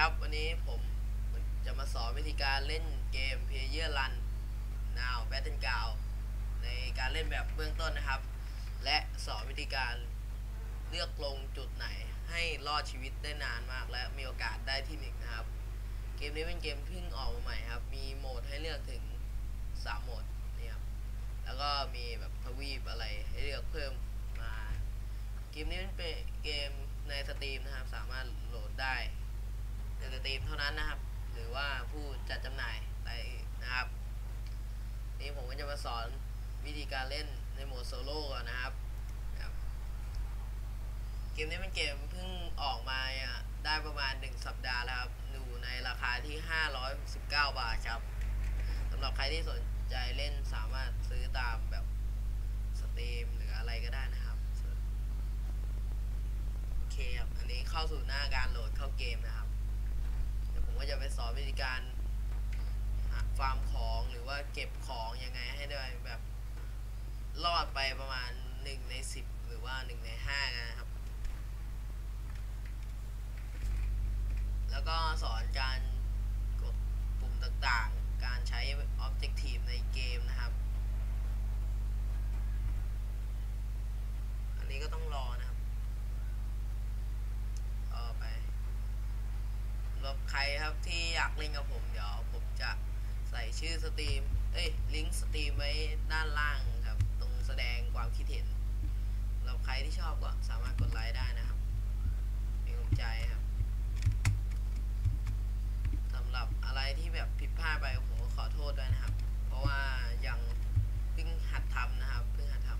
ครับ วันนี้ผมจะมาสอนวิธีการเล่นเกม Player Run Now Battleground ในการเล่นแบบเบื้องต้นนะครับ และสอนวิธีการเลือกลงจุดไหนให้รอดชีวิตได้นานมาก และมีโอกาสได้ที่หนึ่งนะครับ เกมนี้เป็นเกมเพิ่งออกมาใหม่ครับ มีโหมดให้เลือกถึง 3 โหมดนี่ครับแล้วก็มีแบบทวีปอะไรให้เลือกเพิ่มมา เกมนี้เป็นเกมในสตรีมนะครับ สามารถโหลดได้ ในสตรีมเท่านั้นนะครับ หรือว่าผู้จัดจำหน่ายได้นะครับ นี่ผมก็จะมาสอนวิธีการเล่นในโหมดโซโล่ก่อนนะครับ เกมนี้เป็นเกมเพิ่งออกมาได้ประมาณ 1 สัปดาห์แล้วครับอยู่ในราคาที่519บาทครับสำหรับใครที่สนใจเล่นสามารถซื้อตามแบบสตรีมหรืออะไรก็ได้นะครับ โอเคครับ อันนี้เข้าสู่หน้าการโหลดเข้าเกมนะครับ ผมก็จะไปสอนวิธีการฟาร์มของหรือว่าเก็บของยังไงให้ได้แบบรอดไปประมาณ1ใน10 หรือว่า1ใน5นะครับ แล้วก็สอนการกดปุ่มต่างๆ การใช้ Objective ในเกมนะครับ อันนี้ก็ต้องรอนะครับ ต่อไปสำหรับ ใครครับที่อยากเล่นกับผมเดี๋ยวผมจะใส่ชื่อสตรีม เอ้ยลิงก์สตรีมไว้ด้านล่างครับ ตรงแสดงความคิดเห็นสำหรับใครที่ชอบก็สามารถกดไลค์ได้นะครับเป็นกำลังใจครับสำหรับอะไรที่แบบผิดพลาดไปผมก็ขอโทษด้วยนะครับ เพราะว่ายังเพิ่งหัดทำนะครับเพิ่งหัดทำ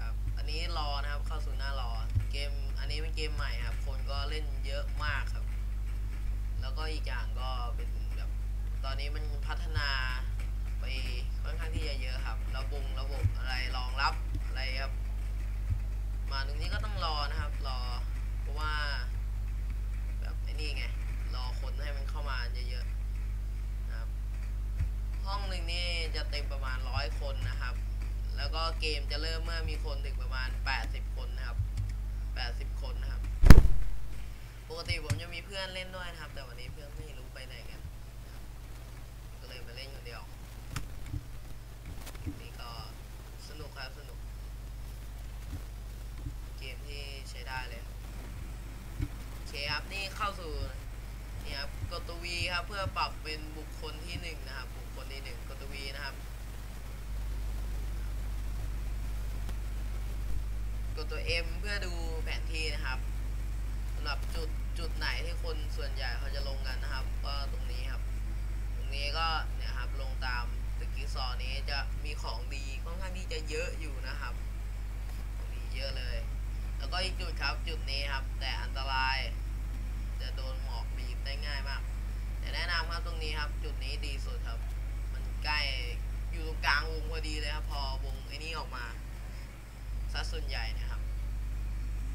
ครับ อันนี้รอนะครับ เข้าสู่หน้ารอ เกม อั นี้เป็นเกมใหม่ครับ คนก็เล่นเยอะมากครับ แล้วก็อีกอย่างก็เป็นแบบตอนนี้มันพัฒนาไปค่อนข้างที่จะเยอะครับ ระบบระบบอะไรรองรับอะไรครับ มาตรงนี้ก็ต้องรอนะครับ รอ เพราะว่า แบบไอ้นี่ไง รอคนให้มันเข้ามาเยอะๆนะครับ ห้องหนึ่งนี่จะเต็มประมาณร้อยคนนะครับ แล้วก็เกมจะเริ่มเมื่อมีคนถึงประมาณ 80 คนนะครับ 80 คนนะครับ ปกติผมจะมีเพื่อนเล่นด้วยนะครับ แต่วันนี้เพื่อนไม่รู้ไปไหนกันก็เลยมาเล่นคนเดียวนี่ก็สนุกครับสนุก เกมที่ใช้ได้เลยโอเคครับนี่เข้าสู่นี่ครับกดตัววีครับเพื่อปรับเป็นบุคคลที่หนึ่งนะครับ บุคคลที่หนึ่งกดตัววีนะครับ กด ตัว M เพื่อดูแผนที่นะครับสำหรับจุดจุดไหนที่คนส่วนใหญ่เขาจะลงกันนะครับ ก็ตรงนี้ครับ ตรงนี้ก็เนี่ยครับลงตามตึกกีซอนี้จะมีของดีค่อนข้างที่จะเยอะอยู่นะครับของดีเยอะเลย แล้วก็อีกจุดครับจุดนี้ครับ แต่อันตราย จะโดนหมอกบีบได้ง่ายมาก แต่แนะนำครับตรงนี้ครับ จุดนี้ดีสุดครับ มันใกล้อยู่ตรงกลางวงพอดีเลยครับ พอวงไอ้นี้ออกมาะส่วนใหญ่นะครับ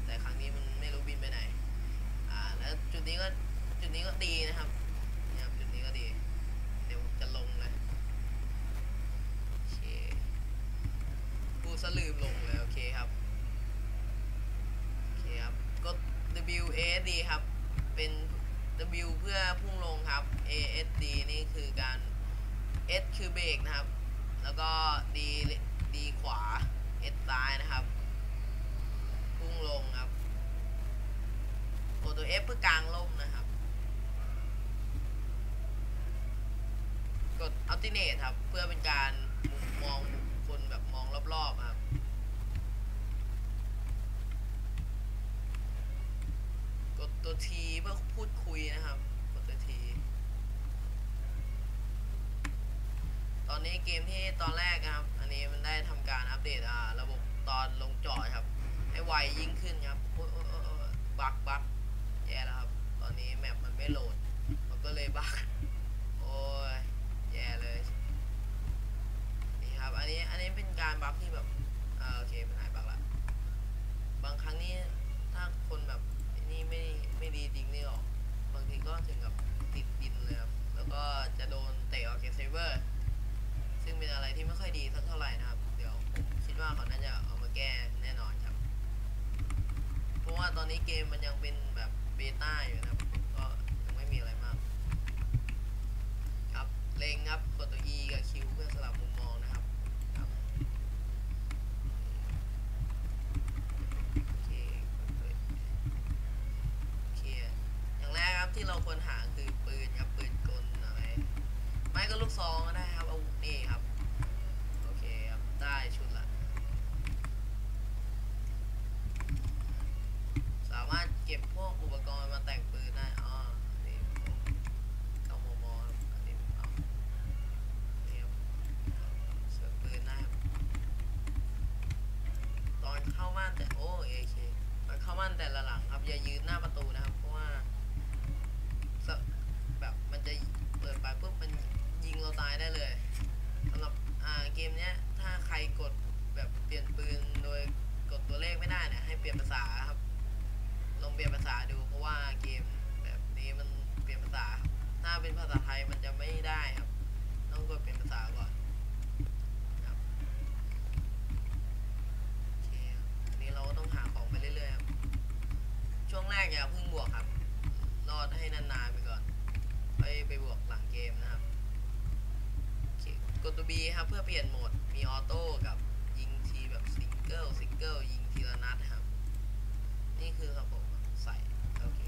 แต่ครั้งนี้มันไม่รู้บินไปไหน อ่า แล้วจุดนี้ก็จุดนี้ก็ดีนะครับเนี่ยครับจุดนี้ก็ดี เดี๋ยวผมจะลงเลยโอเคพูดซะลืมลงเลยโอเคครับ โอเคครับ กด W A S D ครับ เป็น W เพื่อพุ่งลงครับ A S D นี่คือการ S คือเบรกนะครับ แล้วก็ D D ขวา S ซ้ายนะครับ พุ่งลงครับกดตัว F เพื่อกลางล่มนะครับ กด alternate ครับ เพื่อเป็นการมุมมองคนแบบมองรอบๆครับกดตัว T เพื่อพูดคุยนะครับ กดตัว T ตอนนี้เกมที่ตอนแรกนะครับ อันนี้มันได้ทำการอัปเดตระบบตอนลงจอดครับ ให้ไวยิ่งขึ้นครับโอ้ยโอ้ยโอ้ยโอ้ยบักบักแย่แล้วครับ ตอนนี้ เกมมันยังเป็นแบบเบต้าอยู่นะก็ยังไม่มีอะไรมาก ครับเลงครับกดตัว E กับ Q เพื่อสลับมุมมองนะครับครับโอเคโอเคอย่างแรกครับที่เราควรหาคือปืนครับปืนกลอะไรไม่ก็ลูกซองก็ได้ครับเอานี่ครับโอเคครับได้ชุดละ แต่ละหลังครับ อย่ายืนหน้าประตูนะครับ เพราะว่าแบบมันจะเปิดไปปุ๊บมันยิงเราตายได้เลยสำหรับอ่าเกมเนี้ยถ้าใครกดแบบเปลี่ยนปืนโดยกดตัวเลขไม่ได้เนี่ยให้เปลี่ยนภาษาครับ ลองเปลี่ยนภาษาดูเพราะว่าเกมแบบนี้มันเปลี่ยนภาษา ถ้าเป็นภาษาไทยมันจะไม่ได้ครับ ต้องกดเปลี่ยนภาษาก่อนครับโอเคครับอันนี้เราก็ต้องหาของไปเรื่อยๆครับช่วงแรกอย่าเพิ่งบวกครับ รอดให้นานๆไปก่อนไปไปบวกหลังเกมนะครับโอเคกดตัว B ครับเพื่อเปลี่ยนโหมดมีออโต้กับยิงทีแบบซิงเกิลซิงเกิลยิงทีละนัดครับ นี่คือครับผมใส่โอเค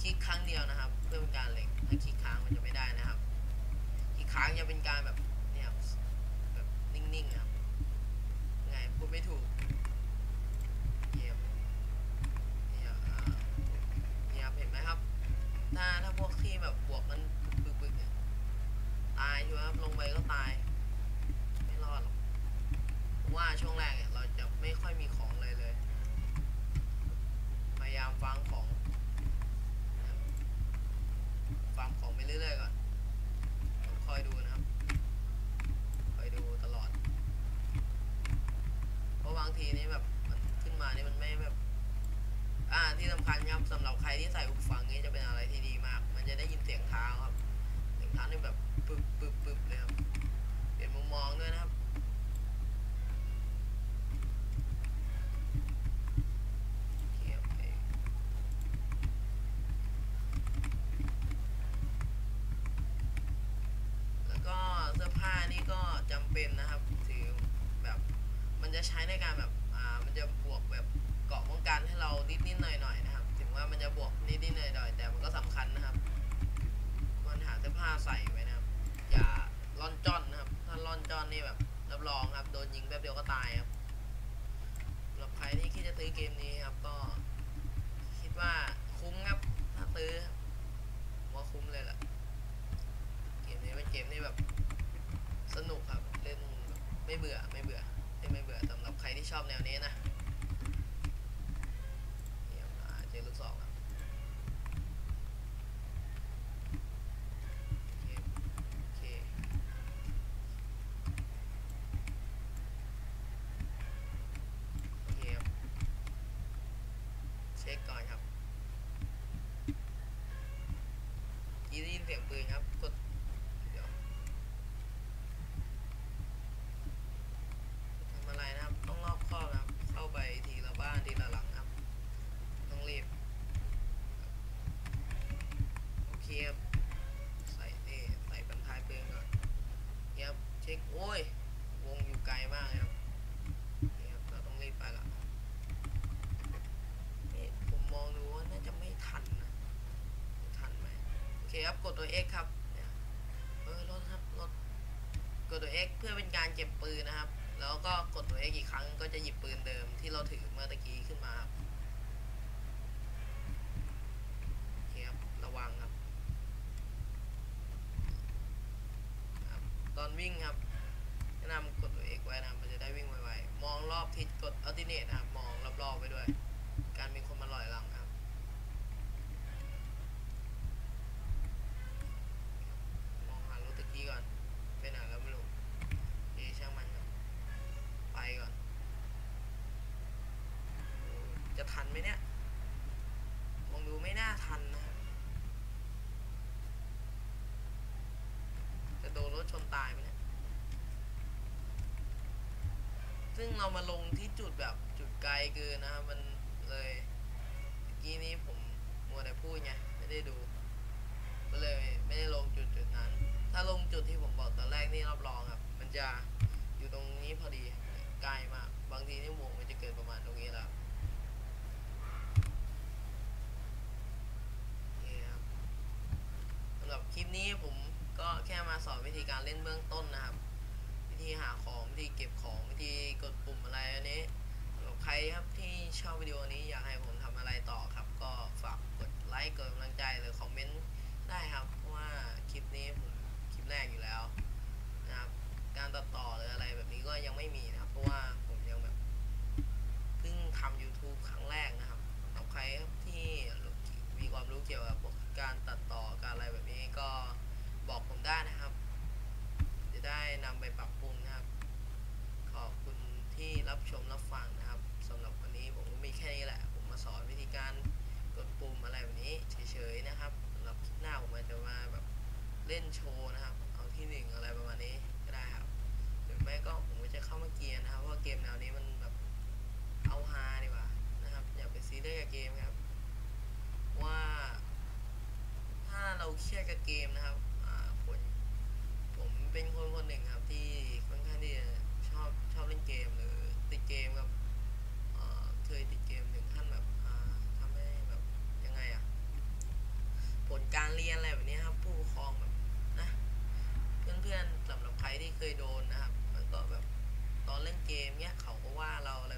คลิกครั้งเดียวนะครับ เพื่อเป็นการเล็งถ้าคลิกค้างมันจะไม่ได้นะครับคลิกค้างจะเป็นการแบบเนี่ยครับแบบนิ่งๆครับไงพูดไม่ถูกเยี่ยมเนี่ยอ่าเนี่ยครับเห็นไหมครับ ถ้าถ้าพวกที่แบบบวกมันบึกๆเนี่ยตายชัวร์ครับลงไปก็ตาย ไม่รอดหรอกเพราะว่าช่วงแรกเนี่ยเราจะไม่ค่อยมีของเลยเลย พยายามฟังของฟังของไปเรื่อยๆก่อนต้องคอยดูนะครับ คอยดูตลอด เพรางทีนี่แบบมันขึ้นมานี่มันไม่แบบ อ่าที่สำคัญครับสำหรับใครที่ใส่หูฟังนี้จะเป็นอะไรที่ดีมาก มันจะได้ยินเสียงเท้าครับเสียงเท้านี่แบบปึ๊บปึ๊บปึ๊บเลยครับเปลี่ยนมุมมองด้วยนะครับแล้วก็เสื้อผ้านี่ก็จำเป็นนะครับ จะใช้ในการแบบอ่ามันจะบวกแบบเกาะป้องกันให้เรานิดนิดหน่อยหน่อยนะครับ ถึงว่ามันจะบวกนิดนิดหน่อยหน่อยแต่มันก็สำคัญนะครับ มันหาเสื้อผ้าใส่ไว้นะครับ อย่าล่อนจ้อนนะครับ ถ้าล่อนจ้อนนี่แบบรับรองครับ โดนยิงแป๊บเดียวก็ตายครับสำหรับใครที่คิดจะซื้อเกมนี้ครับก็ คิดว่าคุ้มครับ ถ้าซื้อผมว่าคุ้มเลยแหละเกมนี้เป็นเกมที่แบบ สนุกครับ เล่นแบบไม่เบื่อไม่เบื่อเล่นไม่เบื่อสำหรับใครที่ชอบแนวนี้นะเยี่ยมอ่าเจอลูกสองครับโอเคโอเคโอเคครับ เช็คก่อนครับยินเสียงปืนครับ กด เดี๋ยวทำอะไรนะครับ ต้องรอบคอบนะครับ เข้าไปทีละบ้านทีละหลังครับ ต้องรีบ โอเคครับ ใส่นี่ใส่บรรทายปืนก่อนเยี่ยมเช็ค โอ้ย วงอยู่ไกลมากเลยครับนี่ครับ เราต้องรีบไปละ นี่ผมมองดูว่าน่าจะไม่ทันนะทันไหมโอ เคครับกดตัว X ครับเออรถครับรถกดตัว X เพื่อเป็นการเก็บปืนนะครับ แล้วก็กดตัว X อีกครั้งก็จะหยิบปืนเดิมที่เราถือเมื่อตะกี้ขึ้นมาครับโอเคครับระวังครับครับ ตอนวิ่งครับแนะนำกดตัว X ไว้นะครับมันจะได้วิ่งไวๆมองรอบทิศกดอัลติเนตนะครับมองรอบๆไปด้วย การมีคนมาลอยหลังครับ มองหารถตะกี้ก่อน ไปไหนแล้วไม่รู้เอะช่างมันครับ ไปก่อนโอ้จะทันไหมเนี่ย มองดูไม่น่าทันนะครับจะโดนรถชนตายไหมเนี่ย ซึ่งเรามาลงที่จุดแบบจุดไกลเกินนะครับมันเลยเมื่อกี้นี้ผมมัวแต่พูดไงไม่ได้ดูก็เลยไม่ได้ลงจุดจุดนั้น ถ้าลงจุดที่ผมบอกตอนแรกนี่รับรองครับ มันจะอยู่ตรงนี้พอดีใกลมาก บางทีนี่วงมันจะเกิดประมาณตรงนี้แล้วนี่ครับนี้ผมก็แค่มาสอนวิธีการเล่นเบื้องต้นนะครับ ที่หาของที่เก็บของที่กดปุ่มอะไรอันนี้สำหรับใครครับที่ชอบวิดีโอนี้อยากให้ผมทำอะไรต่อครับ ก็ฝากกดไลค์กดกำลังใจหรือคอมเมนต์ได้ครับ แค่นี้แหละ ผมมาสอนวิธีการกดปุ่มอะไรแบบนี้เฉยๆนะครับสำหรับคลิปหน้าผมจะมาแบบเล่นโชว์นะครับ เอาที่หนึ่งอะไรประมาณนี้ก็ได้ครับหรือไม่ก็ผมจะเข้ามาเกียร์นะครับเพราะเกมแนวนี้มันแบบเอาฮาดีกว่านะครับอย่าไปซีเรียสกับเกมครับ ว่าถ้าเราเครียดกับเกมนะครับอ่าผมเป็นคนคนหนึ่งครับที่ค่อนข้างที่จะชอบชอบเล่นเกมหรือติดเกมครับ เคยติดเกมถึงขั้นแบบทำให้แบบยังไงอะผลการเรียนอะไรแบบนี้ครับ ผู้ปกครองแบบนะเพื่อนๆสำหรับใครที่เคยโดนนะครับ มันก็แบบตอนเล่นเกมเนี้ยเขาก็ว่าเราอะไร